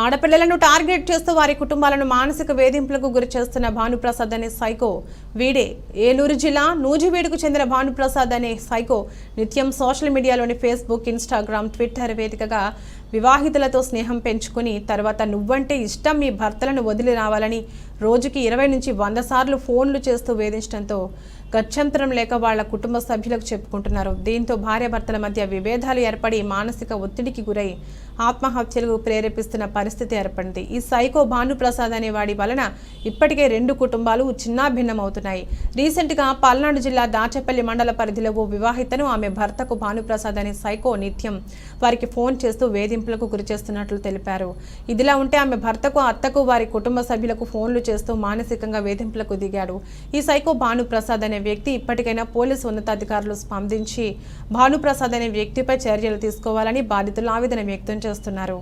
ఆడపిల్లలను టార్గెట్ చేస్తూ వారి కుటుంబాలను మానసిక వేధింపులకు గురి చేస్తున్న భానుప్రసాద్ అనే సైకో వీడే. ఏలూరు జిల్లా నూజివీడుకు చెందిన భానుప్రసాద్ అనే సైకో నిత్యం సోషల్ మీడియాలోని ఫేస్బుక్ ఇన్స్టాగ్రామ్ ట్విట్టర్ వేదికగా వివాహితులతో స్నేహం పెంచుకుని తర్వాత నువ్వంటే ఇష్టం మీ భర్తలను వదిలి రావాలని రోజుకి ఇరవై నుంచి వంద సార్లు ఫోన్లు చేస్తూ వేధించడంతో గత్యంతరం లేక వాళ్ళ కుటుంబ సభ్యులకు చెప్పుకుంటున్నారు. దీంతో భార్యాభర్తల మధ్య విభేదాలు ఏర్పడి మానసిక ఒత్తిడికి గురై ఆత్మహత్యలకు ప్రేరేపిస్తున్న పరిస్థితి ఏర్పడింది. ఈ సైకో భానుప్రసాద్ అనే వాడి వలన ఇప్పటికే రెండు కుటుంబాలు చిన్నాభిన్నమవుతున్నాయి. రీసెంట్గా పల్నాడు జిల్లా దాచపల్లి మండల పరిధిలో ఓ వివాహితను ఆమె భర్తకు భానుప్రసాద్ అనే సైకో నిత్యం వారికి ఫోన్ చేస్తూ వేధింపులకు గురి చేస్తున్నట్లు తెలిపారు. ఇదిలా ఉంటే ఆమె భర్తకు అత్తకు వారి కుటుంబ సభ్యులకు ఫోన్లు చేస్తూ మానసికంగా వేధింపులకు దిగాడు ఈ సైకో భానుప్రసాద్ అనే వ్యక్తి ఇప్పటికైనా పోలీసు ఉన్నతాధికారులు స్పందించి భానుప్రసాద్ అనే వ్యక్తిపై చర్యలు తీసుకోవాలని బాధితులు ఆవేదన వ్యక్తం చేస్తున్నారు.